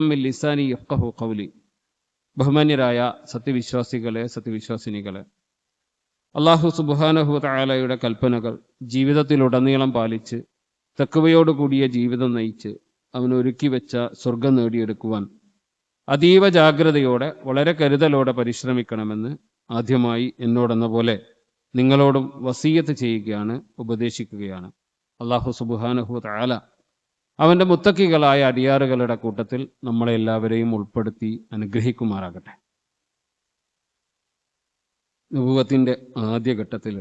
ലിസാനി യഫ്കഹു ഖൗലി. ബഹുമാന്യരായ സത്യവിശ്വാസികളെ സത്യവിശ്വാസിനികളെ അള്ളാഹു സുബാനഹു തായാലയുടെ കൽപ്പനകൾ ജീവിതത്തിലുടനീളം പാലിച്ച് തെക്കുവയോടുകൂടിയ ജീവിതം നയിച്ച് അവൻ ഒരുക്കി വെച്ച സ്വർഗം നേടിയെടുക്കുവാൻ അതീവ ജാഗ്രതയോടെ വളരെ കരുതലോടെ പരിശ്രമിക്കണമെന്ന് ആദ്യമായി എന്നോടെന്ന പോലെ നിങ്ങളോടും വസീയത്ത് ചെയ്യുകയാണ് ഉപദേശിക്കുകയാണ്. അള്ളാഹു സുബാനഹു തായാല അവന്റെ മുത്തക്കികളായ അടിയാറുകളുടെ കൂട്ടത്തിൽ നമ്മളെല്ലാവരെയും ഉൾപ്പെടുത്തി അനുഗ്രഹിക്കുമാറാകട്ടെ. നുപൂവത്തിന്റെ ആദ്യഘട്ടത്തിൽ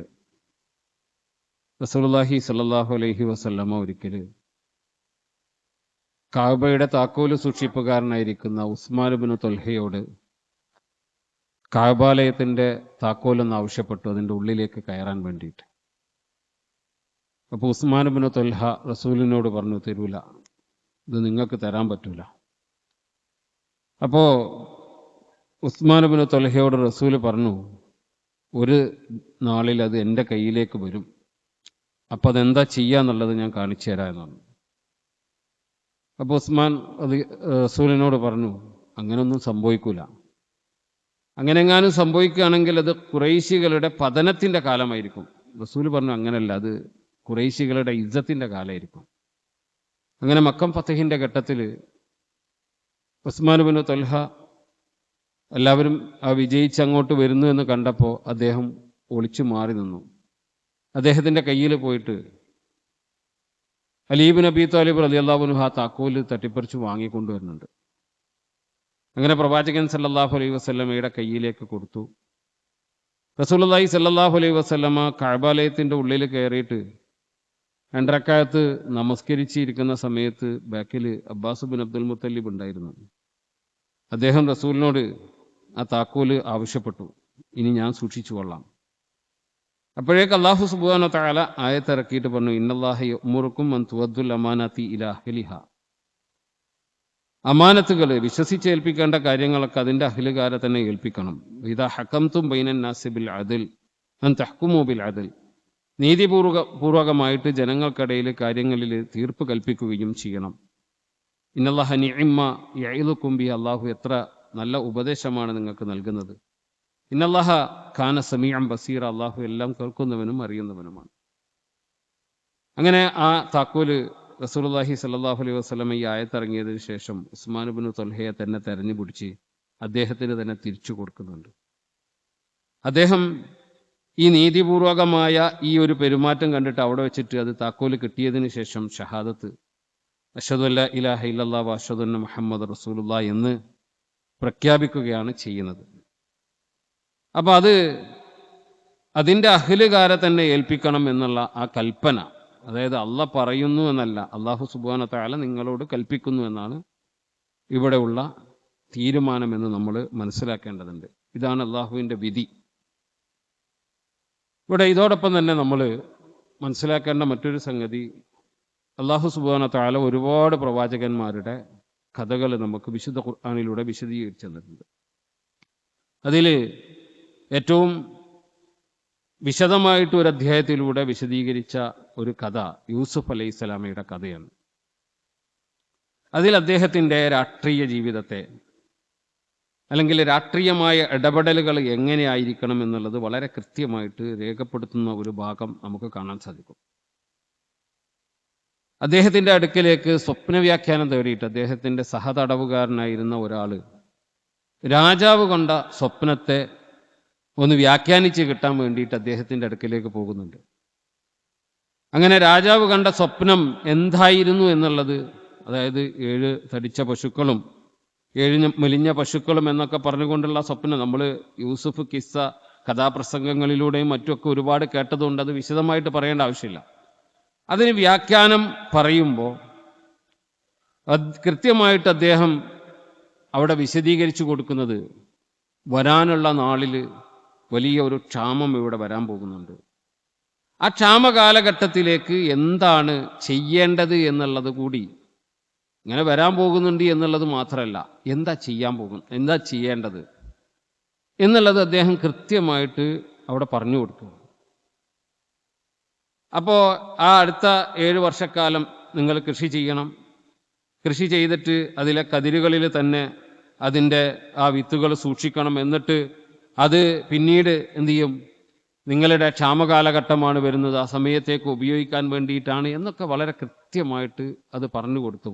റസൂലുള്ളാഹി സല്ലാഹു അലൈഹി വസല്ലമ ഒരിക്കൽ കാബയുടെ താക്കോൽ സൂക്ഷിപ്പുകാരനായിരിക്കുന്ന ഉസ്മാനുബിന് തൊൽഹയോട് കാബാലയത്തിന്റെ താക്കോലൊന്ന് ആവശ്യപ്പെട്ടു അതിന്റെ ഉള്ളിലേക്ക് കയറാൻ വേണ്ടിയിട്ട്. അപ്പോൾ ഉസ്മാനുബിന് തൊൽഹ റസൂലിനോട് പറഞ്ഞു തരൂല. ഇത് നിങ്ങൾക്ക് തരാൻ പറ്റൂല. അപ്പോൾ ഉസ്മാനുബിന് തൊൽഹയോട് റസൂൽ പറഞ്ഞു ഒരു നാളിൽ അത് എന്റെ കയ്യിലേക്ക് വരും. അപ്പോൾ അതെന്താ ചെയ്യാന്നുള്ളത് ഞാൻ കാണിച്ചു തരാം എന്നാണ് അപ്പോൾ ഉസ്മാൻ അത് റസൂലിനോട് പറഞ്ഞു അങ്ങനൊന്നും സംഭവിക്കൂല. അങ്ങനെങ്ങാനും സംഭവിക്കുകയാണെങ്കിൽ അത് കുറേശികളുടെ പതനത്തിന്റെ കാലമായിരിക്കും. റസൂൽ പറഞ്ഞു അങ്ങനല്ല. അത് കുറേശികളുടെ ഇജ്ജത്തിന്റെ കാലമായിരിക്കും. അങ്ങനെ മക്കം ഫത്തഹിന്റെ ഘട്ടത്തിൽ ഉസ്മാൻ ഉസ്മാനുബിന് തൊൽഹ എല്ലാവരും ആ വിജയിച്ച് അങ്ങോട്ട് വരുന്നു എന്ന് കണ്ടപ്പോൾ അദ്ദേഹം ഒളിച്ചു മാറി നിന്നു. അദ്ദേഹത്തിന്റെ കയ്യിൽ പോയിട്ട് അലീബ് നബി താലിബ് അലി അള്ളാബുൻ ആ താക്കോൽ തട്ടിപ്പറിച്ച് വാങ്ങിക്കൊണ്ടുവരുന്നുണ്ട് അങ്ങനെ പ്രവാചകൻ സല്ലാഹു അലൈഹി വസ്ലമയുടെ കയ്യിലേക്ക് കൊടുത്തു. റസൂലുള്ളാഹി സല്ലാഹു അലൈഹി വസ്ലമ കഴബാലയത്തിന്റെ ഉള്ളിൽ കയറിയിട്ട് രണ്ടരക്കാലത്ത് നമസ്കരിച്ചിരിക്കുന്ന സമയത്ത് ബാക്കിൽ അബ്ബാസ് ബിൻ അബ്ദുൽ മുത്തല്ലിബ് ഉണ്ടായിരുന്നു. അദ്ദേഹം റസൂലിനോട് ആ താക്കോൽ ആവശ്യപ്പെട്ടു. ഇനി ഞാൻ സൂക്ഷിച്ചു കൊള്ളാം. അപ്പോഴേക്ക് അള്ളാഹു സുബാനോ താല ആയത്തിറക്കിയിട്ട് പറഞ്ഞു ഇന്നല്ലാഹി ഉമുറുക്കും അൻ തുവദ്ദുൽ അമാനത്തി ഇലാഹലിഹ അമാനത്തുകൾ വിശ്വസിച്ച് ഏൽപ്പിക്കേണ്ട കാര്യങ്ങളൊക്കെ അതിന്റെ അഹിലുകാരെ തന്നെ ഏൽപ്പിക്കണം. ഇതാ ഹക്കംതും ബൈനൻ നാസിബിൽ അതിൽ അൻ തഹ്കുമോ ബിൽ അതിൽ നീതിപൂർവക പൂർവകമായിട്ട് ജനങ്ങൾക്കിടയിൽ കാര്യങ്ങളിൽ തീർപ്പ് കൽപ്പിക്കുകയും ചെയ്യണം. ഇന്നല്ലാഹ നിഇമ്മ യഇലുക്കും ബി അള്ളാഹു എത്ര നല്ല ഉപദേശമാണ് നിങ്ങൾക്ക് നൽകുന്നത്. ഇന്നല്ലാഹ ഖാന സമീഅം ബസീർ അള്ളാഹു എല്ലാം കേൾക്കുന്നവനും അറിയുന്നവനുമാണ്. അങ്ങനെ ആ താക്കോൽ റസൂലുള്ളാഹി സല്ലാഹു അലൈഹി വസ്ലം ഈ ആയത്തിറങ്ങിയതിനു ശേഷം ഉസ്മാൻ ബിൻ തൊൽഹയെ തന്നെ തെരഞ്ഞു പിടിച്ച് അദ്ദേഹത്തിന് തന്നെ തിരിച്ചു കൊടുക്കുന്നുണ്ട്. അദ്ദേഹം ഈ നീതിപൂർവകമായ ഈ ഒരു പെരുമാറ്റം കണ്ടിട്ട് അവിടെ വെച്ചിട്ട് അത് താക്കോൽ കിട്ടിയതിന് ശേഷം ഷഹാദത്ത് അഷദുല്ല ഇലാഹ ഇല്ലാ അഷദുന്ന മുഹമ്മദ് റസൂലുള്ള എന്ന് പ്രഖ്യാപിക്കുകയാണ് ചെയ്യുന്നത്. അപ്പം അത് അതിന്റെ അഖിലുകാരെ തന്നെ ഏൽപ്പിക്കണം എന്നുള്ള ആ കൽപ്പന അതായത് അല്ല പറയുന്നു എന്നല്ല അള്ളാഹു സുബാന നിങ്ങളോട് കൽപ്പിക്കുന്നു എന്നാണ് ഇവിടെയുള്ള തീരുമാനമെന്ന് നമ്മൾ മനസ്സിലാക്കേണ്ടതുണ്ട്. ഇതാണ് അള്ളാഹുവിന്റെ വിധി. ഇവിടെ ഇതോടൊപ്പം തന്നെ നമ്മൾ മനസ്സിലാക്കേണ്ട മറ്റൊരു സംഗതി അള്ളാഹു സുബാന താല ഒരുപാട് പ്രവാചകന്മാരുടെ കഥകൾ നമുക്ക് വിശുദ്ധ ഖുർആാനിലൂടെ വിശദീകരിച്ചു തന്നിട്ടുണ്ട്. അതിൽ ഏറ്റവും വിശദമായിട്ട് ഒരു അധ്യായത്തിലൂടെ വിശദീകരിച്ച ഒരു കഥ യൂസുഫ് അലൈഹി സ്വലാമയുടെ കഥയാണ്. അതിൽ അദ്ദേഹത്തിന്റെ രാഷ്ട്രീയ ജീവിതത്തെ അല്ലെങ്കിൽ രാഷ്ട്രീയമായ ഇടപെടലുകൾ എങ്ങനെയായിരിക്കണം എന്നുള്ളത് വളരെ കൃത്യമായിട്ട് രേഖപ്പെടുത്തുന്ന ഒരു ഭാഗം നമുക്ക് കാണാൻ സാധിക്കും. അദ്ദേഹത്തിന്റെ അടുക്കിലേക്ക് സ്വപ്ന വ്യാഖ്യാനം തേടിയിട്ട് അദ്ദേഹത്തിന്റെ സഹതടവുകാരനായിരുന്ന ഒരാൾ രാജാവ് കണ്ട സ്വപ്നത്തെ ഒന്ന് വ്യാഖ്യാനിച്ച് കിട്ടാൻ വേണ്ടിയിട്ട് അദ്ദേഹത്തിന്റെ അടുക്കിലേക്ക് പോകുന്നുണ്ട്. അങ്ങനെ രാജാവ് കണ്ട സ്വപ്നം എന്തായിരുന്നു എന്നുള്ളത് അതായത് ഏഴ് തടിച്ച പശുക്കളും ഏഴ് മെലിഞ്ഞ പശുക്കളും എന്നൊക്കെ പറഞ്ഞുകൊണ്ടുള്ള സ്വപ്നം നമ്മൾ യൂസുഫ് കിസ്സ കഥാപ്രസംഗങ്ങളിലൂടെയും മറ്റുമൊക്കെ ഒരുപാട് കേട്ടതുകൊണ്ട് അത് വിശദമായിട്ട് പറയേണ്ട ആവശ്യമില്ല. അതിന് വ്യാഖ്യാനം പറയുമ്പോൾ കൃത്യമായിട്ട് അദ്ദേഹം അവിടെ വിശദീകരിച്ചു കൊടുക്കുന്നത് വരാനുള്ള നാളിൽ വലിയ ഒരു ക്ഷാമം ഇവിടെ വരാൻ പോകുന്നുണ്ട്. ആ ക്ഷാമ കാലഘട്ടത്തിലേക്ക് എന്താണ് ചെയ്യേണ്ടത് എന്നുള്ളത് കൂടി ഇങ്ങനെ വരാൻ പോകുന്നുണ്ട് എന്നുള്ളത് മാത്രമല്ല എന്താ ചെയ്യാൻ പോകും എന്താ ചെയ്യേണ്ടത് എന്നുള്ളത് അദ്ദേഹം കൃത്യമായിട്ട് അവിടെ പറഞ്ഞു കൊടുത്തു. അപ്പോൾ ആ അടുത്ത ഏഴ് വർഷക്കാലം നിങ്ങൾ കൃഷി ചെയ്യണം. കൃഷി ചെയ്തിട്ട് അതിലെ കതിരുകളിൽ തന്നെ അതിന്റെ ആ വിത്തുകൾ സൂക്ഷിക്കണം എന്നിട്ട് അത് പിന്നീട് എന്തു ചെയ്യും? നിങ്ങളുടെ ക്ഷാമകാലഘട്ടമാണ് വരുന്നത് ആ സമയത്തേക്ക് ഉപയോഗിക്കാൻ വേണ്ടിയിട്ടാണ് എന്നൊക്കെ വളരെ കൃത്യമായിട്ട് അത് പറഞ്ഞു കൊടുത്തു.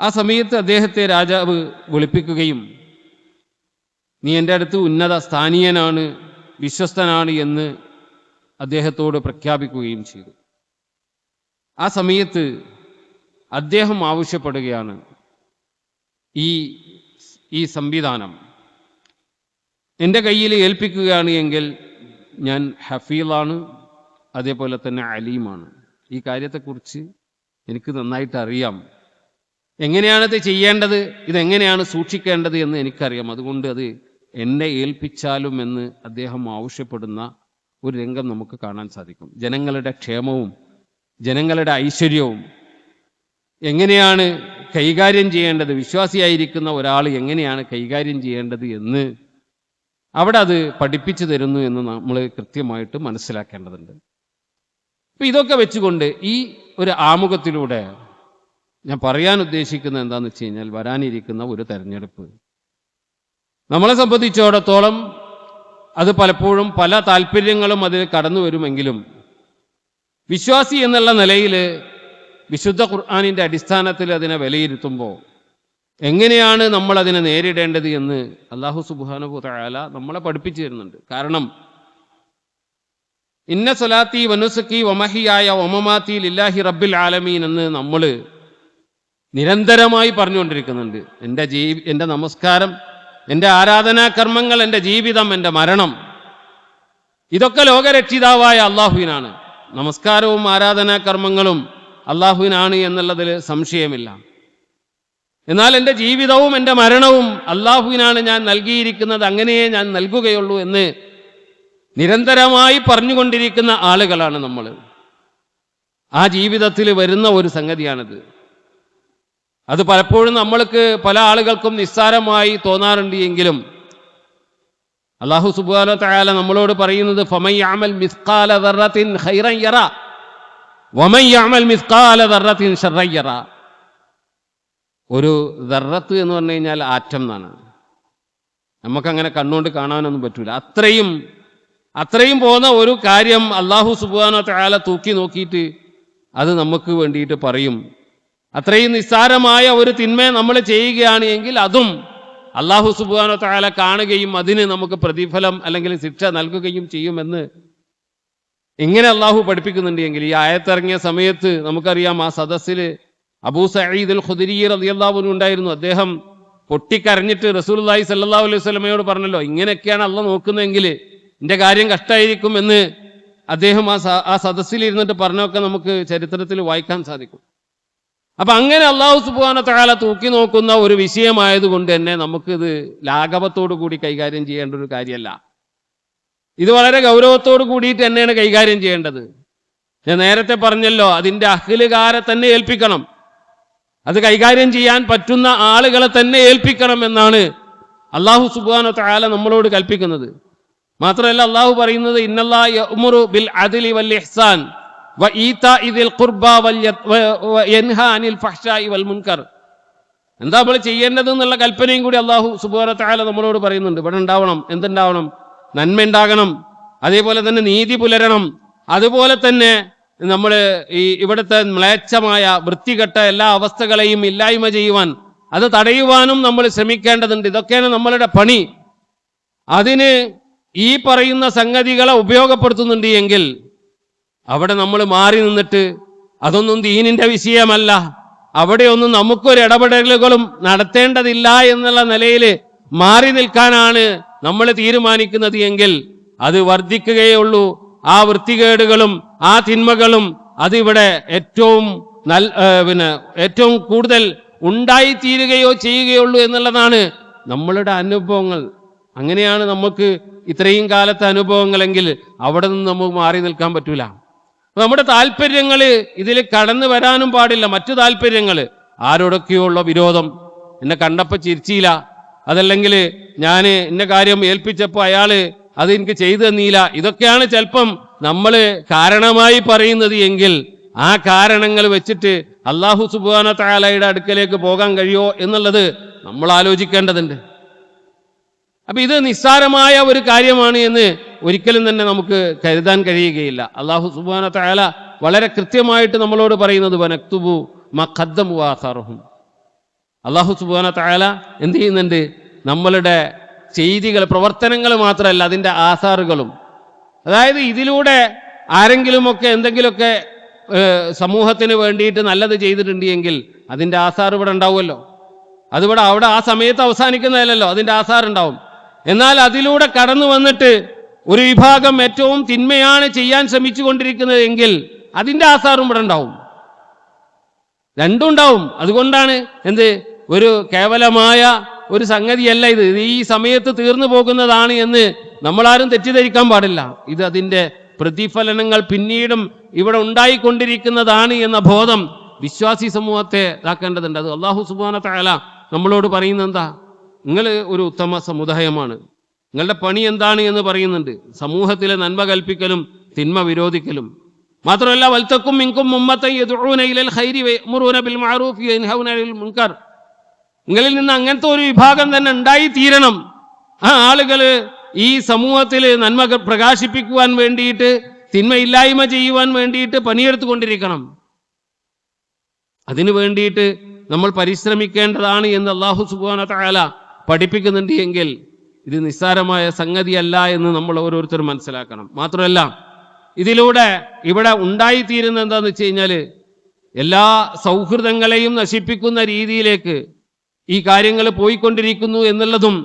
ആ സമയത്ത് അദ്ദേഹത്തെ രാജാവ് വിളിപ്പിക്കുകയും നീ എന്റെ അടുത്ത് ഉന്നത സ്ഥാനീയനാണ് വിശ്വസ്തനാണ് എന്ന് അദ്ദേഹത്തോട് പ്രഖ്യാപിക്കുകയും ചെയ്തു. ആ സമയത്ത് അദ്ദേഹം ആവശ്യപ്പെടുകയാണ് ഈ ഈ സംവിധാനം എന്റെ കയ്യിൽ ഏൽപ്പിക്കുകയാണ് എങ്കിൽ ഞാൻ ഹഫീലാണ് അതേപോലെ തന്നെ അലീമാണ്. ഈ കാര്യത്തെക്കുറിച്ച് എനിക്ക് നന്നായിട്ട് അറിയാം. എങ്ങനെയാണത് ചെയ്യേണ്ടത്? ഇതെങ്ങനെയാണ് സൂക്ഷിക്കേണ്ടത് എന്ന് എനിക്കറിയാം. അതുകൊണ്ട് അത് എന്നെ ഏൽപ്പിച്ചാലും എന്ന് അദ്ദേഹം ആവശ്യപ്പെടുന്ന ഒരു രംഗം നമുക്ക് കാണാൻ സാധിക്കും. ജനങ്ങളുടെ ക്ഷേമവും ജനങ്ങളുടെ ഐശ്വര്യവും. എങ്ങനെയാണ് കൈകാര്യം ചെയ്യേണ്ടത്? വിശ്വാസിയായിരിക്കുന്ന ഒരാൾ എങ്ങനെയാണ് കൈകാര്യം ചെയ്യേണ്ടത് എന്ന് അവിടെ അത് പഠിപ്പിച്ചു തരുന്നു എന്ന് നമ്മൾ കൃത്യമായിട്ട് മനസ്സിലാക്കേണ്ടതുണ്ട്. ഇതൊക്കെ വെച്ചുകൊണ്ട് ഈ ഒരു ആമുഖത്തിലൂടെ ഞാൻ പറയാൻ ഉദ്ദേശിക്കുന്നത് എന്താണെന്ന് വെച്ച് കഴിഞ്ഞാൽ വരാനിരിക്കുന്ന ഒരു തെരഞ്ഞെടുപ്പ്. നമ്മളെ സംബന്ധിച്ചിടത്തോളം അത് പലപ്പോഴും പല താല്പര്യങ്ങളും അതിൽ കടന്നു വരുമെങ്കിലും വിശ്വാസി എന്നുള്ള നിലയിൽ വിശുദ്ധ ഖുർആാനിന്റെ അടിസ്ഥാനത്തിൽ അതിനെ വിലയിരുത്തുമ്പോൾ എങ്ങനെയാണ് നമ്മൾ അതിനെ നേരിടേണ്ടത് എന്ന് അള്ളാഹു സുബാനു തയാല നമ്മളെ പഠിപ്പിച്ചു തരുന്നുണ്ട്. കാരണം ഇന്ന സൊലാത്തി വനുസക്കി വമഹിയായ ഒമമാത്തി ലില്ലാഹി റബ്ബിൽ ആലമീൻ എന്ന് നമ്മൾ നിരന്തരമായി പറഞ്ഞുകൊണ്ടിരിക്കുന്നുണ്ട്. എന്റെ ജീ എന്റെ നമസ്കാരം എന്റെ ആരാധനാകർമ്മങ്ങൾ എന്റെ ജീവിതം എന്റെ മരണം. ഇതൊക്കെ ലോകരക്ഷിതാവായ അള്ളാഹുവിനാണ്. നമസ്കാരവും ആരാധനാകർമ്മങ്ങളും അള്ളാഹുവിനാണ് എന്നുള്ളതിൽ സംശയമില്ല. എന്നാൽ എന്റെ ജീവിതവും എന്റെ മരണവും അള്ളാഹുവിനാണ് ഞാൻ നൽകിയിരിക്കുന്നത് അങ്ങനെയേ ഞാൻ നൽകുകയുള്ളൂ എന്ന് നിരന്തരമായി പറഞ്ഞുകൊണ്ടിരിക്കുന്ന ആളുകളാണ് നമ്മൾ. ആ ജീവിതത്തിൽ വരുന്ന ഒരു സംഗതിയാണിത്. അത് പലപ്പോഴും നമ്മൾക്ക് പല ആളുകൾക്കും നിസ്സാരമായി തോന്നാറുണ്ട് എങ്കിലും അള്ളാഹു സുബാല തയാല നമ്മളോട് പറയുന്നത് ഒരു ദറത്ത് എന്ന് പറഞ്ഞു കഴിഞ്ഞാൽ ആറ്റം എന്നാണ്. നമുക്കങ്ങനെ കണ്ണുകൊണ്ട് കാണാനൊന്നും പറ്റൂല. അത്രയും അത്രയും പോകുന്ന ഒരു കാര്യം അള്ളാഹു സുബാനോ തയാല തൂക്കി നോക്കിയിട്ട് അത് നമുക്ക് വേണ്ടിയിട്ട് പറയും. അത്രയും നിസ്സാരമായ ഒരു തിന്മ നമ്മൾ ചെയ്യുകയാണ് എങ്കിൽ അതും അള്ളാഹു സുബാനോ താല കാണുകയും അതിന് നമുക്ക് പ്രതിഫലം അല്ലെങ്കിൽ ശിക്ഷ നൽകുകയും ചെയ്യുമെന്ന് ഇങ്ങനെ അള്ളാഹു പഠിപ്പിക്കുന്നുണ്ട് എങ്കിൽ ഈ ആയത്തിറങ്ങിയ സമയത്ത് നമുക്കറിയാം ആ സദസ്സിൽ അബൂ സഈദ് അൽ ഖുദരി റളിയല്ലാഹു ഉണ്ടായിരുന്നു. അദ്ദേഹം പൊട്ടിക്കരഞ്ഞിട്ട് റസൂലുള്ളാഹി സല്ലാ അലൈഹി വസല്ലമയോട് പറഞ്ഞല്ലോ ഇങ്ങനെയൊക്കെയാണ് അള്ള നോക്കുന്നതെങ്കിൽ എന്റെ കാര്യം കഷ്ടമായിരിക്കും എന്ന് അദ്ദേഹം ആ സദസ്സിൽ ഇരുന്നിട്ട് പറഞ്ഞൊക്കെ നമുക്ക് ചരിത്രത്തിൽ വായിക്കാൻ സാധിക്കും. അപ്പൊ അങ്ങനെ അള്ളാഹു സുബാന തൂക്കി നോക്കുന്ന ഒരു വിഷയമായതുകൊണ്ട് തന്നെ നമുക്കിത് ലാഘവത്തോടു കൂടി കൈകാര്യം ചെയ്യേണ്ട ഒരു കാര്യമല്ല. ഇത് വളരെ ഗൗരവത്തോടു കൂടിയിട്ട് തന്നെയാണ് കൈകാര്യം ചെയ്യേണ്ടത്. ഞാൻ നേരത്തെ പറഞ്ഞല്ലോ അതിന്റെ അഖിലുകാരെ തന്നെ ഏൽപ്പിക്കണം. അത് കൈകാര്യം ചെയ്യാൻ പറ്റുന്ന ആളുകളെ തന്നെ ഏൽപ്പിക്കണം എന്നാണ് അള്ളാഹു സുബാന നമ്മളോട് കൽപ്പിക്കുന്നത്. മാത്രമല്ല അള്ളാഹു പറയുന്നത് ഇന്നല്ലാ ബിൽ അദ്ലി വൽ ഇഹ്സാൻ. എന്താ നമ്മൾ ചെയ്യേണ്ടത് എന്നുള്ള കൽപ്പനയും കൂടി അള്ളാഹു സുബാന നമ്മളോട് പറയുന്നുണ്ട്. ഇവിടെ ഉണ്ടാവണം എന്തുണ്ടാവണം? നന്മ ഉണ്ടാകണം അതേപോലെ തന്നെ നീതി പുലരണം അതുപോലെ തന്നെ നമ്മൾ ഈ ഇവിടുത്തെ മ്ലേച്ഛമായ വൃത്തികെട്ട എല്ലാ അവസ്ഥകളെയും ഇല്ലായ്മ ചെയ്യുവാൻ അത് തടയുവാനും നമ്മൾ ശ്രമിക്കേണ്ടതുണ്ട്. ഇതൊക്കെയാണ് നമ്മളുടെ പണി. അതിന് ഈ പറയുന്ന സംഗതികളെ ഉപയോഗപ്പെടുത്തുന്നുണ്ട് എങ്കിൽ അവിടെ നമ്മൾ മാറി നിന്നിട്ട് അതൊന്നും ദീനിന്റെ വിഷയമല്ല. അവിടെയൊന്നും നമുക്കൊരു ഇടപെടലുകളും നടത്തേണ്ടതില്ല എന്നുള്ള നിലയിൽ മാറി നിൽക്കാനാണ് നമ്മൾ തീരുമാനിക്കുന്നത് എങ്കിൽ അത് വർദ്ധിക്കുകയേ ഉള്ളൂ ആ വൃത്തികേടുകളും ആ തിന്മകളും അതിവിടെ ഏറ്റവും നൽ പിന്നെ ഏറ്റവും കൂടുതൽ ഉണ്ടായിത്തീരുകയോ ചെയ്യുകയുള്ളൂ എന്നുള്ളതാണ് നമ്മളുടെ അനുഭവങ്ങൾ. അങ്ങനെയാണ് നമുക്ക് ഇത്രയും കാലത്തെ അനുഭവങ്ങളെങ്കിൽ അവിടെ നിന്ന് നമുക്ക് മാറി നിൽക്കാൻ പറ്റൂല. നമ്മുടെ താല്പര്യങ്ങൾ ഇതിൽ കടന്നു വരാനും പാടില്ല. മറ്റു താല്പര്യങ്ങൾ ആരോടൊക്കെയോ ഉള്ള വിരോധം. എന്നെ കണ്ടപ്പോൾ ചിരിച്ചില്ല. അതല്ലെങ്കിൽ ഞാൻ ഇന്ന കാര്യം ഏൽപ്പിച്ചപ്പോൾ അയാൾ അത് എനിക്ക് ചെയ്തു തന്നില്ല. ഇതൊക്കെയാണ് ചിലപ്പം നമ്മൾ കാരണമായി പറയുന്നത് എങ്കിൽ ആ കാരണങ്ങൾ വെച്ചിട്ട് അള്ളാഹു സുബാന താലയുടെ അടുക്കലേക്ക് പോകാൻ കഴിയോ എന്നുള്ളത് നമ്മൾ ആലോചിക്കേണ്ടതുണ്ട്. അപ്പൊ ഇത് നിസ്സാരമായ ഒരു കാര്യമാണ് എന്ന് ഒരിക്കലും തന്നെ നമുക്ക് കരുതാൻ കഴിയുകയില്ല. അള്ളാഹു സുബാന താല വളരെ കൃത്യമായിട്ട് നമ്മളോട് പറയുന്നത് വനക്തുബു മഖദ്ദമു ആസാറുഹും. അള്ളാഹു സുബാന താല എന്ത് ചെയ്യുന്നുണ്ട്? നമ്മളുടെ ചെയ്തികൾ പ്രവർത്തനങ്ങൾ മാത്രമല്ല അതിന്റെ ആസാറുകളും. അതായത് ഇതിലൂടെ ആരെങ്കിലുമൊക്കെ എന്തെങ്കിലുമൊക്കെ സമൂഹത്തിന് വേണ്ടിയിട്ട് നല്ലത് ചെയ്തിട്ടുണ്ട് എങ്കിൽ അതിന്റെ ആസാർ ഇവിടെ ഉണ്ടാവുമല്ലോ. അതിവിടെ അവിടെ ആ സമയത്ത് അവസാനിക്കുന്നതല്ലല്ലോ അതിന്റെ ആസാർ ഉണ്ടാവും എന്നാൽ അതിലൂടെ കടന്നു വന്നിട്ട് ഒരു വിഭാഗം ഏറ്റവും തിന്മയാണ് ചെയ്യാൻ ശ്രമിച്ചു കൊണ്ടിരിക്കുന്നത് എങ്കിൽ അതിന്റെ ആസാറും ഇവിടെ ഉണ്ടാവും. രണ്ടും ഉണ്ടാവും അതുകൊണ്ടാണ് എന്ത്? ഒരു കേവലമായ ഒരു സംഗതിയല്ല ഇത്. ഈ സമയത്ത് തീർന്നു പോകുന്നതാണ് എന്ന് നമ്മളാരും തെറ്റിദ്ധരിക്കാൻ പാടില്ല. ഇത് അതിന്റെ പ്രതിഫലനങ്ങൾ പിന്നീടും ഇവിടെ ഉണ്ടായിക്കൊണ്ടിരിക്കുന്നതാണ് എന്ന ബോധം വിശ്വാസി സമൂഹത്തെ ഇതാക്കേണ്ടതുണ്ട്. അത് അള്ളാഹു സുബാന താല നമ്മളോട് പറയുന്നത് എന്താ? നിങ്ങൾ ഒരു ഉത്തമ സമുദായമാണ്. നിങ്ങളുടെ പണി എന്താണ് എന്ന് പറയുന്നുണ്ട്. സമൂഹത്തിലെ നന്മ കൽപ്പിക്കലും തിന്മ വിരോധിക്കലും. മാത്രമല്ല വൽത്തക്കും മിങ്കും മുമ്മത്തൈ ഇലൽ ഖൈരി വയഅ്മുറൂന ബിൽ മഅറൂഫി വയൻഹൗന അനിൽ മുൻകർ. നിങ്ങളിൽ നിന്ന് അങ്ങനത്തെ ഒരു വിഭാഗം തന്നെ ഉണ്ടായി തീരണം ആ ആളുകൾ ഈ സമൂഹത്തിൽ നന്മ പ്രകാശിപ്പിക്കുവാൻ വേണ്ടിയിട്ട് തിന്മയില്ലായ്മ ചെയ്യുവാൻ വേണ്ടിയിട്ട് പണിയെടുത്തുകൊണ്ടിരിക്കണം. അതിനു വേണ്ടിയിട്ട് നമ്മൾ പരിശ്രമിക്കേണ്ടതാണ് എന്ന് അള്ളാഹു സുബാന താല പഠിപ്പിക്കുന്നുണ്ട് എങ്കിൽ ഇത് നിസ്സാരമായ സംഗതിയല്ല എന്ന് നമ്മൾ ഓരോരുത്തരും മനസ്സിലാക്കണം. മാത്രമല്ല ഇതിലൂടെ ഇവിടെ ഉണ്ടായിത്തീരുന്ന എന്താന്ന് വെച്ച് കഴിഞ്ഞാൽ എല്ലാ സൗഹൃദങ്ങളെയും നശിപ്പിക്കുന്ന രീതിയിലേക്ക് ഈ കാര്യങ്ങൾ പോയിക്കൊണ്ടിരിക്കുന്നു എന്നുള്ളതും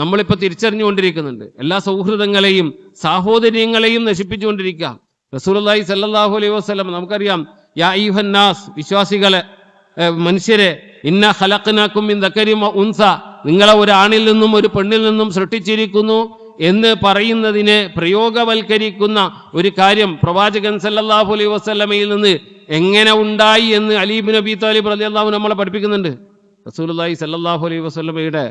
നമ്മളിപ്പോൾ തിരിച്ചറിഞ്ഞുകൊണ്ടിരിക്കുന്നുണ്ട്. എല്ലാ സൗഹൃദങ്ങളെയും സാഹോദര്യങ്ങളെയും നശിപ്പിച്ചുകൊണ്ടിരിക്കുക. റസൂലി സല്ലാഹു അലൈഹി വസ്ലം നമുക്കറിയാം യാ ഈഹന്നാസ് വിശ്വാസികളെ മനുഷ്യരെ ഇന്ന ഹലക്കനാക്കും ഇന്തക്കരിമ ഉൻസ നിങ്ങളെ ഒരു ആണിൽ നിന്നും ഒരു പെണ്ണിൽ നിന്നും സൃഷ്ടിച്ചിരിക്കുന്നു എന്ന് പറയുന്നതിനെ പ്രയോഗവൽക്കരിക്കുന്ന ഒരു കാര്യം പ്രവാചകൻ സല്ലല്ലാഹു അലൈഹി വസ്ലമയിൽ നിന്ന് എങ്ങനെ ഉണ്ടായി എന്ന് അലീബ് നബി താലിബ് റളിയല്ലാഹു നമ്മളെ പഠിപ്പിക്കുന്നുണ്ട്. റസൂലുള്ളാഹി സല്ലല്ലാഹു അലൈഹി വസ്ലമയുടെ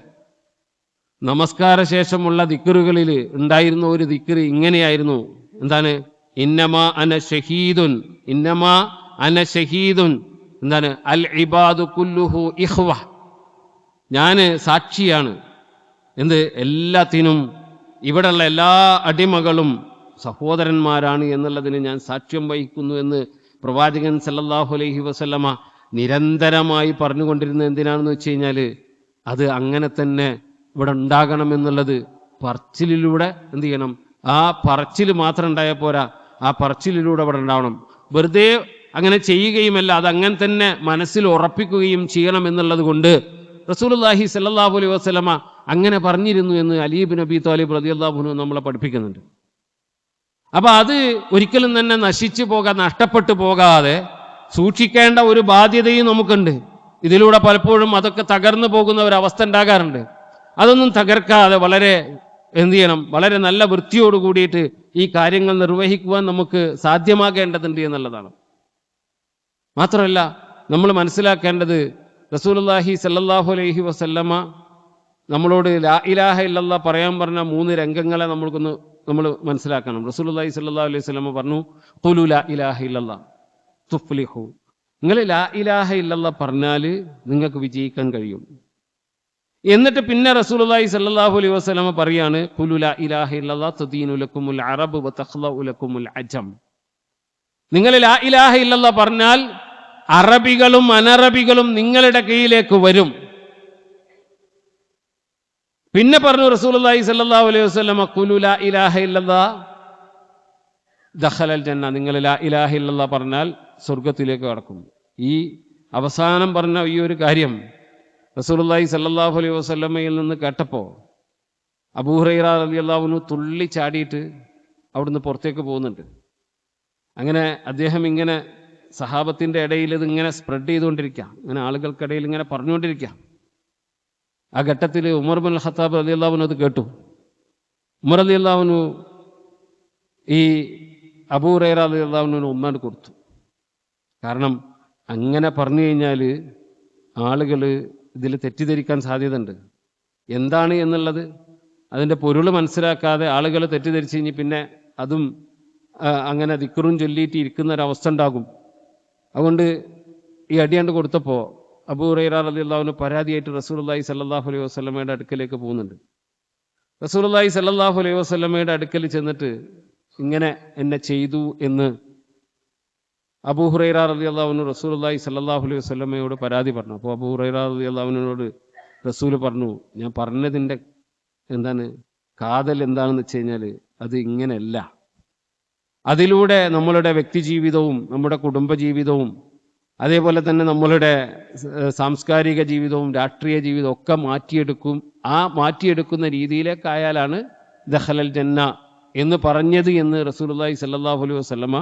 നമസ്കാര ശേഷമുള്ള ദിക്കറുകളിൽ ഉണ്ടായിരുന്ന ഒരു ദിക്കറ് ഇങ്ങനെയായിരുന്നു. എന്താണ്? ഇന്നമാ അന ഷഹീദുൻ ഇന്നമാ അന ഷഹീദുൻ എന്താണ്? അൽ ഇബാദു കുല്ലുഹു ഇഹ്വ ഞാൻ സാക്ഷിയാണ്. എന്ത്? എല്ലാത്തിനും ഇവിടെയുള്ള എല്ലാ അടിമകളും സഹോദരന്മാരാണ് എന്നുള്ളതിന് ഞാൻ സാക്ഷ്യം വഹിക്കുന്നു എന്ന് പ്രവാചകൻ സല്ലല്ലാഹു അലൈഹി വസല്ലമ നിരന്തരമായി പറഞ്ഞുകൊണ്ടിരുന്നത് എന്തിനാണെന്ന് വെച്ച് കഴിഞ്ഞാൽ അത് അങ്ങനെ തന്നെ ഇവിടെ ഉണ്ടാകണം എന്നുള്ളത് പറച്ചിലിലൂടെ എന്ത് ചെയ്യണം? ആ പറച്ചിൽ മാത്രം ഉണ്ടായാൽ പോരാ. ആ പറച്ചിലിലൂടെ ഇവിടെ ഉണ്ടാവണം. വെറുതെ അങ്ങനെ ചെയ്യുകയുമല്ല. അത് അങ്ങനെ തന്നെ മനസ്സിൽ ഉറപ്പിക്കുകയും ചെയ്യണം എന്നുള്ളത് കൊണ്ട് റസൂലുള്ളാഹി സല്ലാഹു അലൈഹി വസ്ലമ അങ്ങനെ പറഞ്ഞിരുന്നു എന്ന് അലീബ് നബി താലിബ് അള്ളാഹുനു നമ്മളെ പഠിപ്പിക്കുന്നുണ്ട്. അപ്പോൾ അത് ഒരിക്കലും തന്നെ നശിച്ചു പോകാൻ നഷ്ടപ്പെട്ടു പോകാതെ സൂക്ഷിക്കേണ്ട ഒരു ബാധ്യതയും നമുക്കുണ്ട്. ഇതിലൂടെ പലപ്പോഴും അതൊക്കെ തകർന്നു പോകുന്ന ഒരു അവസ്ഥ ഉണ്ടാകാറുണ്ട്. അതൊന്നും തകർക്കാതെ വളരെ എന്തു ചെയ്യണം വളരെ നല്ല വൃത്തിയോട് കൂടിയിട്ട് ഈ കാര്യങ്ങൾ നിർവഹിക്കുവാൻ നമുക്ക് സാധ്യമാകേണ്ടതുണ്ട് എന്നുള്ളതാണ്. മാത്രമല്ല നമ്മൾ മനസ്സിലാക്കേണ്ടത് റസൂലുള്ളാഹി സല്ലാഹു അലൈഹി വസല്ലമ നമ്മളോട് ലാ ഇലാഹ ഇല്ലല്ലാ പറയാൻ പറഞ്ഞ മൂന്ന് രംഗങ്ങളെ നമ്മൾക്കൊന്ന് നമ്മൾ മനസ്സിലാക്കണം. റസൂലുള്ളാഹി സല്ലാ അലൈഹി വസല്ലമ പറഞ്ഞു ഖുലു ലാ ഇലാഹ ഇല്ലല്ലാ തുഫ്ലിഹു. നിങ്ങൾ ലാ ഇലാഹ ഇല്ലല്ലാ പറഞ്ഞാൽ നിങ്ങൾക്ക് വിജയിക്കാൻ കഴിയും. എന്നിട്ട് പിന്നെ റസൂലുള്ളാഹി സല്ലാഹു അലൈഹി വസ്ലമ പറയാണ് ലാ ഇലാഹ ഇല്ലല്ലാ തദീനു ലക്കുമുൽ അറബ് വതഖ്ലഉ ലക്കുമുൽ അജം. നിങ്ങൾ ലാ ഇലാഹ ഇല്ലല്ല പറഞ്ഞാൽ അറബികളും അനറബികളും നിങ്ങളുടെ കയ്യിലേക്ക് വരും. പിന്നെ പറഞ്ഞു റസൂലുള്ളാഹി സല്ലല്ലാഹു അലൈഹി വസല്ലം അഖുലു ലാ ഇലാഹ ഇല്ലല്ലാ ദഖലൽ ജന്ന. നിങ്ങൾ ഇലാഹ ഇല്ലല്ലാ പറഞ്ഞാൽ സ്വർഗത്തിലേക്ക് കടക്കും ഈ അവസാനം പറഞ്ഞ ഈ ഒരു കാര്യം റസൂലുള്ളാഹി സല്ലാഹു അലൈഹി വസല്ലമയിൽ നിന്ന് കേട്ടപ്പോൾ അബൂഹുറൈറ റളിയല്ലാഹുവിനു തുള്ളി ചാടിയിട്ട് അവിടുന്ന് പുറത്തേക്ക് പോകുന്നുണ്ട്. അങ്ങനെ അദ്ദേഹം ഇങ്ങനെ സഹാബത്തിന്റെ ഇടയിൽ ഇത് ഇങ്ങനെ സ്പ്രെഡ് ചെയ്തുകൊണ്ടിരിക്കുക ഇങ്ങനെ ആളുകൾക്കിടയിൽ ഇങ്ങനെ പറഞ്ഞുകൊണ്ടിരിക്കുക ആ ഘട്ടത്തിൽ ഉമർ ബുൽ ഹത്താബ് അലി അള്ളാഹുനു അത് കേട്ടു. ഉമർ അലി അള്ളാഹുനു ഈ അബൂറൈറ അലി അള്ളാഹുനു ഉമ്മാൻ കൊടുത്തു. കാരണം അങ്ങനെ പറഞ്ഞു കഴിഞ്ഞാൽ ആളുകൾ ഇതിൽ തെറ്റിദ്ധരിക്കാൻ സാധ്യതയുണ്ട്. എന്താണ് എന്നുള്ളത് അതിന്റെ പൊരുൾ മനസ്സിലാക്കാതെ ആളുകൾ തെറ്റിദ്ധരിച്ച് കഴിഞ്ഞ് പിന്നെ അതും അങ്ങനെ ദിക്കറും ചൊല്ലിയിട്ട് ഇരിക്കുന്ന ഒരവസ്ഥ ഉണ്ടാകും. അതുകൊണ്ട് ഈ അടിയാണ്ട് കൊടുത്തപ്പോൾ അബൂ അലി അള്ളാഹുവിന് പരാതിയായിട്ട് റസൂലുള്ളാഹി സല്ലാഹു അലൈഹി വസ്ലമയുടെ അടുക്കലേക്ക് പോകുന്നുണ്ട്. റസൂലുള്ളാഹി സല്ലാഹു അലൈഹി വസ്ലമയുടെ അടുക്കൽ ചെന്നിട്ട് ഇങ്ങനെ എന്നെ ചെയ്തു എന്ന് അബൂ ഹുറൈറ അള്ളാഹുവിന് റസൂലുള്ളാഹി സല്ലാഹു അലൈഹി വസ്ലമയോട് പരാതി പറഞ്ഞു. അപ്പോൾ അബൂ ഹുറൈറ അള്ളാഹുവിനോട് റസൂൽ പറഞ്ഞു ഞാൻ പറഞ്ഞതിന്റെ എന്താണ് കാതൽ എന്താണെന്ന് വെച്ച് കഴിഞ്ഞാൽ അത് ഇങ്ങനെയല്ല. അതിലൂടെ നമ്മളുടെ വ്യക്തിജീവിതവും നമ്മുടെ കുടുംബജീവിതവും അതേപോലെ തന്നെ നമ്മളുടെ സാംസ്കാരിക ജീവിതവും രാഷ്ട്രീയ ജീവിതവും ഒക്കെ മാറ്റിയെടുക്കും. ആ മാറ്റിയെടുക്കുന്ന രീതിയിലേക്കായാലാണ് ദഹലൽ ജന്ന എന്ന് പറഞ്ഞത് എന്ന് റസൂലുള്ളാഹി സല്ലാഹു അലൈഹി വസല്ലമ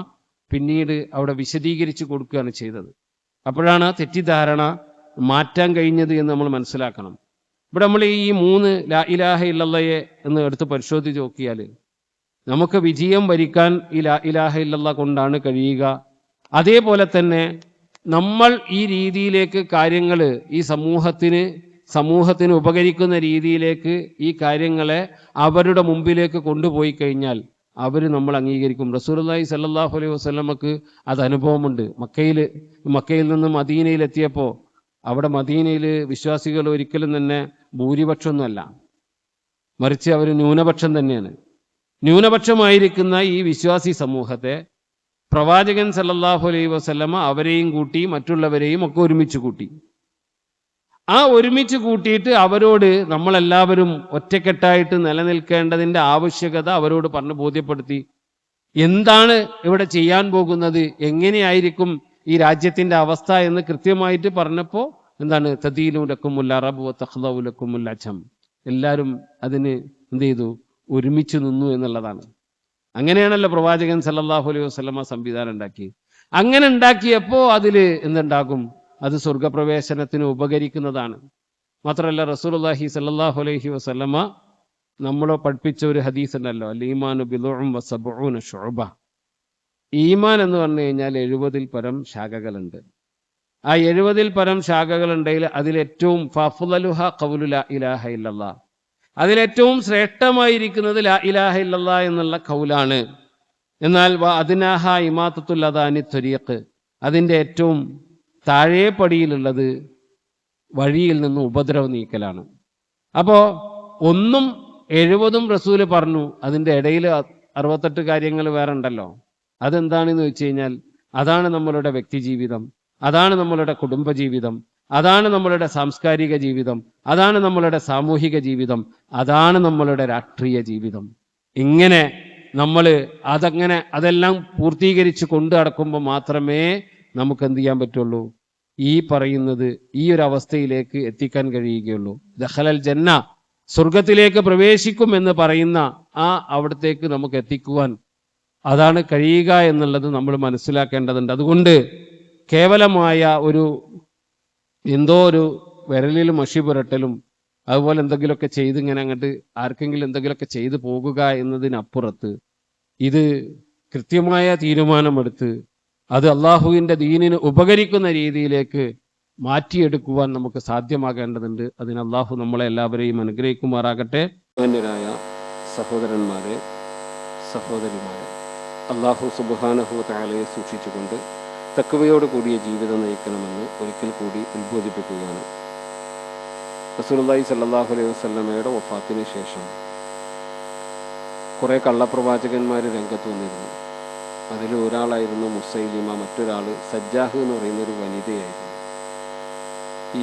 പിന്നീട് അവിടെ വിശദീകരിച്ച് കൊടുക്കുകയാണ് ചെയ്തത്. അപ്പോഴാണ് ആ തെറ്റിദ്ധാരണ മാറ്റാൻ കഴിഞ്ഞത് എന്ന് നമ്മൾ മനസ്സിലാക്കണം. ഇവിടെ നമ്മൾ ഈ മൂന്ന് ലാ ഇലാഹ ഇല്ലല്ലയെ എന്ന് എടുത്ത് പരിശോധിച്ച് നോക്കിയാൽ നമുക്ക് വിജയം വരിക്കാൻ ഇലാ ഇലാഹ ഇല്ലല്ല കൊണ്ടാണ് കഴിയുക. അതേപോലെ തന്നെ നമ്മൾ ഈ രീതിയിലേക്ക് കാര്യങ്ങൾ ഈ സമൂഹത്തിന് സമൂഹത്തിന് ഉപകരിക്കുന്ന രീതിയിലേക്ക് ഈ കാര്യങ്ങളെ അവരുടെ മുമ്പിലേക്ക് കൊണ്ടുപോയി കഴിഞ്ഞാൽ അവർ നമ്മൾ അംഗീകരിക്കും. റസൂലുള്ളാഹി സല്ലാഹു അലൈഹി വസ്ലമക്ക് അത് അനുഭവമുണ്ട്. മക്കയിൽ മക്കയിൽ നിന്ന് മദീനയിലെത്തിയപ്പോൾ അവിടെ മദീനയിൽ വിശ്വാസികൾ ഒരിക്കലും തന്നെ ഭൂരിപക്ഷമൊന്നുമല്ല. മറിച്ച് അവർ ന്യൂനപക്ഷം തന്നെയാണ്. ന്യൂനപക്ഷമായിരിക്കുന്ന ഈ വിശ്വാസി സമൂഹത്തെ പ്രവാചകൻ സല്ലല്ലാഹു അലൈഹി വസല്ലമ അവരെയും കൂട്ടി മറ്റുള്ളവരെയും ഒക്കെ ഒരുമിച്ച് കൂട്ടി. ആ ഒരുമിച്ച് കൂട്ടിയിട്ട് അവരോട് നമ്മളെല്ലാവരും ഒറ്റക്കെട്ടായിട്ട് നിലനിൽക്കേണ്ടതിന്റെ ആവശ്യകത അവരോട് പറഞ്ഞ് ബോധ്യപ്പെടുത്തി. എന്താണ് ഇവിടെ ചെയ്യാൻ പോകുന്നത്? എങ്ങനെയായിരിക്കും ഈ രാജ്യത്തിന്റെ അവസ്ഥ എന്ന് കൃത്യമായിട്ട് പറഞ്ഞപ്പോൾ എന്താണ്? തദീലുലക്കുമുല്ല അറബ് തഹ്ലവുലക്കുമുല്ല അച്ഛം എല്ലാവരും അതിന് എന്ത് ചെയ്തു? ഒരുമിച്ച് നിന്നു എന്നുള്ളതാണ്. അങ്ങനെയാണല്ലോ പ്രവാചകൻ സല്ലാഹു അലൈഹി വസല്ലമ സംവിധാനം ഉണ്ടാക്കി. അങ്ങനെ ഉണ്ടാക്കിയപ്പോൾ അതിൽ എന്തുണ്ടാകും? അത് സ്വർഗപ്രവേശനത്തിന് ഉപകരിക്കുന്നതാണ്. മാത്രമല്ല റസൂലുള്ളാഹി സല്ലാഹു അലൈഹി വസല്ലമ നമ്മളെ പഠിപ്പിച്ച ഒരു ഹദീസ് ഉണ്ടല്ലോ അൽ ഈമാനു ബിദുഉം വസബഊന ശുഅബ ഈമാൻ എന്ന് പറഞ്ഞു കഴിഞ്ഞാൽ എഴുപതിൽ പരം ശാഖകളുണ്ട്. ആ എഴുപതിൽ പരം ശാഖകളുണ്ടെങ്കിൽ അതിലേറ്റവും ഫഫുലലുഹ കൗലുല ഇലാഹ ഇല്ലല്ലാ. അതിലേറ്റവും ശ്രേഷ്ഠമായിരിക്കുന്നത് ലാ ഇലാഹ ഇല്ലല്ലാ എന്നുള്ള കൗലാണ്. എന്നാൽ അതിനാഹ ഇമാത്തത്തുൽ അദാനി ത്വരീഖ് അതിന്റെ ഏറ്റവും താഴേ പടിയിലുള്ളത് വഴിയിൽ നിന്ന് ഉപദ്രവ നീക്കലാണ്. അപ്പോൾ ഒന്നും എഴുപതും റസൂൽ പറഞ്ഞു അതിന്റെ ഇടയിൽ അറുപത്തെട്ട് കാര്യങ്ങൾ വേറെ ഉണ്ടല്ലോ. അതെന്താണെന്ന് വെച്ച് കഴിഞ്ഞാൽ അതാണ് നമ്മളുടെ വ്യക്തിജീവിതം അതാണ് നമ്മളുടെ കുടുംബജീവിതം അതാണ് നമ്മളുടെ സാംസ്കാരിക ജീവിതം അതാണ് നമ്മളുടെ സാമൂഹിക ജീവിതം അതാണ് നമ്മളുടെ രാഷ്ട്രീയ ജീവിതം. ഇങ്ങനെ നമ്മൾ അതങ്ങനെ അതെല്ലാം പൂർത്തീകരിച്ച് കൊണ്ടു നടക്കുമ്പോൾ മാത്രമേ നമുക്ക് എന്ത് ചെയ്യാൻ പറ്റുള്ളൂ? ഈ പറയുന്നത് ഈ ഒരു അവസ്ഥയിലേക്ക് എത്തിക്കാൻ കഴിയുകയുള്ളൂ. ദഹലൽ ജന്ന സ്വർഗത്തിലേക്ക് പ്രവേശിക്കും എന്ന് പറയുന്ന ആ അവിടത്തേക്ക് നമുക്ക് എത്തിക്കുവാൻ അതാണ് കഴിയുക എന്നുള്ളത് നമ്മൾ മനസ്സിലാക്കേണ്ടതുണ്ട്. അതുകൊണ്ട് കേവലമായ ഒരു എന്തോ ഒരു വിരലിൽ മഷി പുരട്ടലും അതുപോലെ എന്തെങ്കിലുമൊക്കെ ചെയ്ത് ഇങ്ങനെ അങ്ങോട്ട് ആർക്കെങ്കിലും എന്തെങ്കിലുമൊക്കെ ചെയ്തു പോകുക എന്നതിനപ്പുറത്ത് ഇത് കൃത്യമായ തീരുമാനമെടുത്ത് അത് അള്ളാഹുവിന്റെ ദീനിന് ഉപകരിക്കുന്ന രീതിയിലേക്ക് മാറ്റിയെടുക്കുവാൻ നമുക്ക് സാധ്യമാകേണ്ടതുണ്ട്. അതിന് അള്ളാഹു നമ്മളെ എല്ലാവരെയും അനുഗ്രഹിക്കുമാറാകട്ടെ. മാന്യരായ സഹോദരന്മാരെ സഹോദരിമാരെ അള്ളാഹു സുബാനഹു താലയെ സൂക്ഷിച്ചുകൊണ്ട് തക്കവയോട് കൂടിയ ജീവിതം നയിക്കണമെന്ന് ഒരിക്കൽ കൂടി ഉത്ബോധിപ്പിക്കുകയാണ്. റസൂലുള്ളാഹി സല്ലാഹു അലൈഹി വസ്ലമയുടെ വഫാത്തിന് ശേഷം കുറേ കള്ളപ്രവാചകന്മാർ രംഗത്ത് വന്നിരുന്നു. അതിൽ ഒരാളായിരുന്നു മുസൈലിമ മറ്റൊരാൾ സജ്ജാഹ് എന്ന് പറയുന്ന ഒരു വനിതയായിരുന്നു.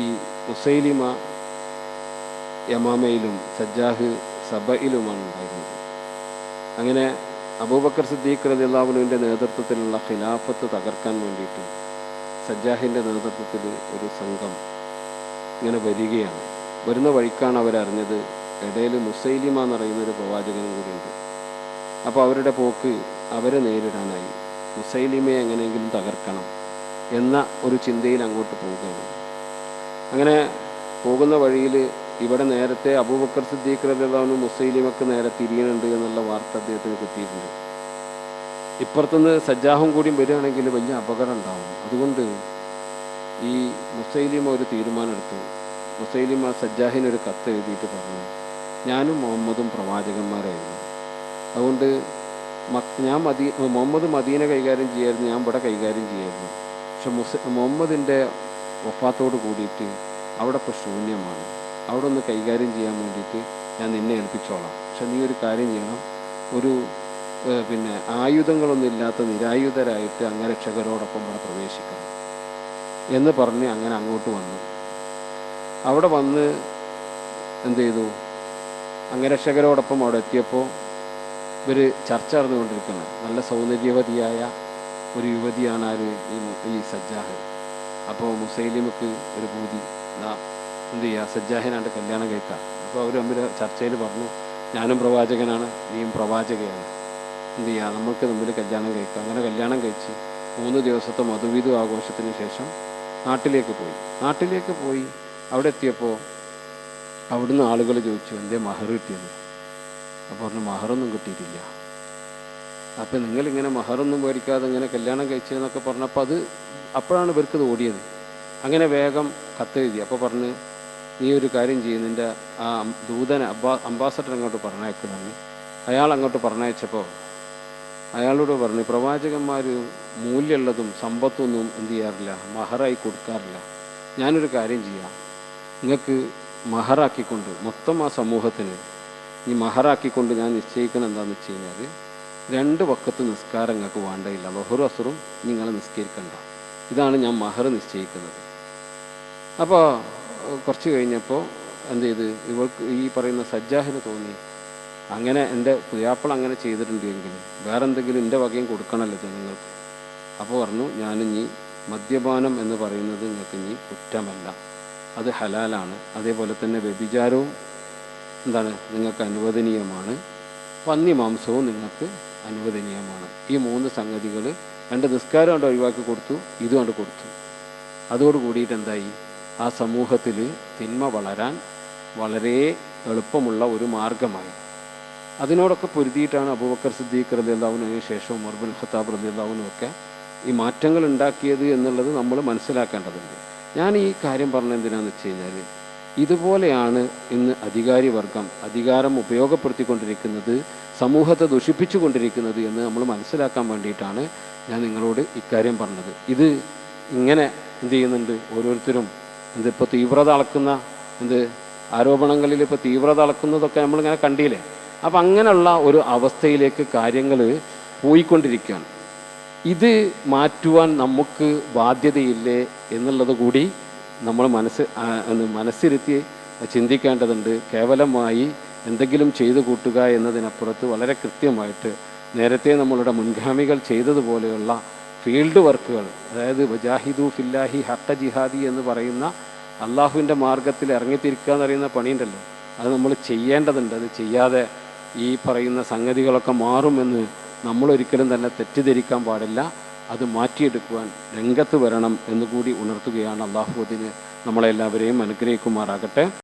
ഈ മുസൈലിമ യമാമയിലും സജ്ജാഹ് സബയിലുമാണ് ഉണ്ടായിരുന്നത്. അങ്ങനെ അബൂബക്കർ സിദ്ദീഖ് റലിള്ളാഹുവിന്റെ നേതൃത്വത്തിലുള്ള ഖിലാഫത്ത് തകർക്കാൻ വേണ്ടിയിട്ട് സജ്ജാഹിന്റെ നേതൃത്വത്തിൽ ഒരു സംഘം ഇങ്ങനെ വരികയാണ്. വരുന്ന വഴിക്കാണ് അവരറിഞ്ഞത്. ഇടയിൽ മുസൈലിമ എന്ന് പറയുന്ന ഒരു പ്രവാചകനും കൂടിയുണ്ട്. അപ്പോൾ അവരുടെ പോക്ക് അവരെ നേരിടാനായി മുസൈലിമയെ എങ്ങനെയെങ്കിലും തകർക്കണം എന്ന ഒരു ചിന്തയിൽ അങ്ങോട്ട് പോവുകയാണ്. അങ്ങനെ പോകുന്ന വഴിയിൽ ഇവിടെ നേരത്തെ അബൂബക്കർ സിദ്ദീഖ് റലിള്ളാഹുനും മുസൈലിമക്ക് നേരെ തിരിയുന്നുണ്ട് എന്നുള്ള വാർത്ത അദ്ദേഹത്തിന് കിട്ടിയിട്ടുണ്ട്. ഇപ്പുറത്തുനിന്ന് സജ്ജാഹും കൂടിയും വരികയാണെങ്കിൽ വലിയ അപകടം ഉണ്ടാവും. അതുകൊണ്ട് ഈ മുസൈലിമ ഒരു തീരുമാനമെടുത്തു. മുസൈലിമ സജ്ജാഹിന് ഒരു കത്ത് എഴുതിയിട്ട് പറഞ്ഞു. ഞാനും മുഹമ്മദും പ്രവാചകന്മാരായിരുന്നു. അതുകൊണ്ട് ഞാൻ മദീ മുഹമ്മദ് മദീന കൈകാര്യം ചെയ്യായിരുന്നു ഞാൻ ഇവിടെ കൈകാര്യം ചെയ്യായിരുന്നു. പക്ഷെ മുസ മുഹമ്മദിന്റെ ഒപ്പാത്തോട് കൂടിയിട്ട് അവിടെ ഇപ്പോൾ ശൂന്യമാണ്. അവിടെ ഒന്ന് കൈകാര്യം ചെയ്യാൻ വേണ്ടിയിട്ട് ഞാൻ നിന്നെ ഏൽപ്പിച്ചോളാം. പക്ഷെ നീ ഒരു കാര്യം ചെയ്യണം. ഒരു പിന്നെ ആയുധങ്ങളൊന്നും ഇല്ലാത്ത നിരായുധരായിട്ട് അംഗരക്ഷകരോടൊപ്പം അവിടെ പ്രവേശിക്കണം എന്ന് പറഞ്ഞ് അങ്ങനെ അങ്ങോട്ട് വന്നു. അവിടെ വന്ന് എന്ത് ചെയ്തു? അംഗരക്ഷകരോടൊപ്പം അവിടെ എത്തിയപ്പോൾ ഇവർ ചർച്ച നടന്നുകൊണ്ടിരിക്കുന്നത് നല്ല സൗന്ദര്യവതിയായ ഒരു യുവതിയാണ് ആര്? ഈ സജ്ജാഹ്. അപ്പോൾ മുസൈലിമക്ക് ഒരു ഭൂതി എന്ത് ചെയ്യുക സജ്ജാഹിനാണ്ട് കല്യാണം കഴിക്കുക അപ്പോൾ അവർ തമ്മിൽ ചർച്ചയിൽ പറഞ്ഞു ഞാനും പ്രവാചകനാണ് നീയും പ്രവാചകയാണ്. എന്ത് ചെയ്യുക നമുക്ക് തമ്മിൽ കല്യാണം കഴിക്കുക അങ്ങനെ കല്യാണം കഴിച്ച് മൂന്ന് ദിവസത്തെ മധുവിധു ആഘോഷത്തിന് ശേഷം നാട്ടിലേക്ക് പോയി. നാട്ടിലേക്ക് പോയി അവിടെ എത്തിയപ്പോൾ അവിടുന്ന് ആളുകൾ ചോദിച്ചു എന്റെ മഹർ കിട്ടിയത്? അപ്പോൾ പറഞ്ഞു മഹറൊന്നും കിട്ടിയിട്ടില്ല. അപ്പം നിങ്ങളിങ്ങനെ മഹറൊന്നും മേടിക്കാതെ ഇങ്ങനെ കല്യാണം കഴിച്ചതെന്നൊക്കെ പറഞ്ഞപ്പോൾ അത് അപ്പോഴാണ് ഇവർക്കത് ഓടിയത്. അങ്ങനെ വേഗം കത്തെഴുതി. അപ്പോൾ പറഞ്ഞ് നീ ഒരു കാര്യം ചെയ്യും നിന്റെ ആ ദൂതനെ അബ്ബാ അംബാസഡർ അങ്ങോട്ട് പറഞ്ഞയക്കുന്നു അയാൾ അങ്ങോട്ട് പറഞ്ഞയച്ചപ്പോൾ അയാളോട് പറഞ്ഞു പ്രവാചകന്മാർ മൂല്യമുള്ളതും സമ്പത്തൊന്നും എന്ത് ചെയ്യാറില്ല മഹറായി കൊടുക്കാറില്ല. ഞാനൊരു കാര്യം ചെയ്യാം. നിങ്ങൾക്ക് മഹറാക്കിക്കൊണ്ട് മൊത്തം ആ സമൂഹത്തിന് ഈ മഹറാക്കിക്കൊണ്ട് ഞാൻ നിശ്ചയിക്കണം എന്താണെന്ന് വെച്ച് കഴിഞ്ഞാൽ രണ്ട് വക്കത്ത് നിസ്കാരം നിങ്ങൾക്ക് വേണ്ടയില്ല. ബഹുറു അസുറും നിങ്ങൾ നിസ്കരിക്കണ്ട. ഇതാണ് ഞാൻ മഹർ നിശ്ചയിക്കുന്നത്. അപ്പോൾ കുറച്ച് കഴിഞ്ഞപ്പോൾ എന്ത് ചെയ്ത്? ഇവൾക്ക് ഈ പറയുന്ന സജ്ജാഹിന് തോന്നി. അങ്ങനെ എന്റെ പുതിയാപ്പൾ അങ്ങനെ ചെയ്തിട്ടുണ്ടെങ്കിൽ വേറെ എന്തെങ്കിലും എന്റെ വകയും കൊടുക്കണമല്ലോ ജനങ്ങൾക്ക്. അപ്പോൾ പറഞ്ഞു ഞാനിഞ്ഞി മദ്യപാനം എന്ന് പറയുന്നത് നിങ്ങൾക്ക് ഇനി കുറ്റമല്ല. അത് ഹലാലാണ്. അതേപോലെ തന്നെ വ്യഭിചാരവും എന്താണ് നിങ്ങൾക്ക് അനുവദനീയമാണ്. പന്നി മാംസവും നിങ്ങൾക്ക് അനുവദനീയമാണ്. ഈ മൂന്ന് സംഗതികൾ രണ്ട് നിസ്കാരം കൊണ്ട് ഒഴിവാക്കി കൊടുത്തു ഇതുകൊണ്ട് കൊടുത്തു. അതോട് കൂടിയിട്ട് എന്തായി? ആ സമൂഹത്തിൽ തിന്മ വളരാൻ വളരെ എളുപ്പമുള്ള ഒരു മാർഗമായി. അതിനോടൊക്കെ പൊരുതിയിട്ടാണ് അബൂബക്കർ സിദ്ദീഖ് റലിയുള്ളവനു ശേഷവും മർബുൽ ഖത്താബ് റലിയുള്ളവനും ഒക്കെ ഈ മാറ്റങ്ങൾ ഉണ്ടാക്കിയത് എന്നുള്ളത് നമ്മൾ മനസ്സിലാക്കേണ്ടതുണ്ട്. ഞാൻ ഈ കാര്യം പറഞ്ഞ എന്തിനാന്ന് വെച്ച് കഴിഞ്ഞാൽ ഇതുപോലെയാണ് ഇന്ന് അധികാരി വർഗം അധികാരം ഉപയോഗപ്പെടുത്തിക്കൊണ്ടിരിക്കുന്നത് സമൂഹത്തെ ദുഷിപ്പിച്ചു കൊണ്ടിരിക്കുന്നത് എന്ന് നമ്മൾ മനസ്സിലാക്കാൻ വേണ്ടിയിട്ടാണ് ഞാൻ നിങ്ങളോട് ഇക്കാര്യം പറഞ്ഞത്. ഇത് ഇങ്ങനെ എന്ത് ചെയ്യുന്നുണ്ട്? ഓരോരുത്തരും എന്ത് ഇപ്പോൾ തീവ്രത അളക്കുന്ന എന്ത് ആരോപണങ്ങളിൽ ഇപ്പോൾ തീവ്രത അളക്കുന്നതൊക്കെ നമ്മളിങ്ങനെ കണ്ടില്ലേ? അപ്പം അങ്ങനെയുള്ള ഒരു അവസ്ഥയിലേക്ക് കാര്യങ്ങൾ പോയിക്കൊണ്ടിരിക്കുകയാണ്. ഇത് മാറ്റുവാൻ നമുക്ക് ബാധ്യതയില്ലേ എന്നുള്ളത് കൂടി നമ്മൾ മനസ്സ് മനസ്സിരുത്തി ചിന്തിക്കേണ്ടതുണ്ട്. കേവലമായി എന്തെങ്കിലും ചെയ്തു കൂട്ടുക എന്നതിനപ്പുറത്ത് വളരെ കൃത്യമായിട്ട് നേരത്തെ നമ്മളുടെ മുൻഗാമികൾ ചെയ്തതുപോലെയുള്ള ഫീൽഡ് വർക്കുകൾ അതായത് വജാഹിദു ഫില്ലാഹി ഹക്ക ജിഹാദി എന്ന് പറയുന്ന അള്ളാഹുവിന്റെ മാർഗത്തിൽ ഇറങ്ങിത്തിരിക്കുക എന്ന് പറയുന്ന പണിയുണ്ടല്ലോ. അത് നമ്മൾ ചെയ്യേണ്ടതുണ്ട്. അത് ചെയ്യാതെ ഈ പറയുന്ന സംഗതികളൊക്കെ മാറുമെന്ന് നമ്മളൊരിക്കലും തന്നെ തെറ്റിദ്ധരിക്കാൻ പാടില്ല. അത് മാറ്റിയെടുക്കുവാൻ രംഗത്ത് വരണം എന്നുകൂടി ഉണർത്തുകയാണ് അള്ളാഹു അതിന് നമ്മളെല്ലാവരെയും അനുഗ്രഹിക്കുമാറാകട്ടെ.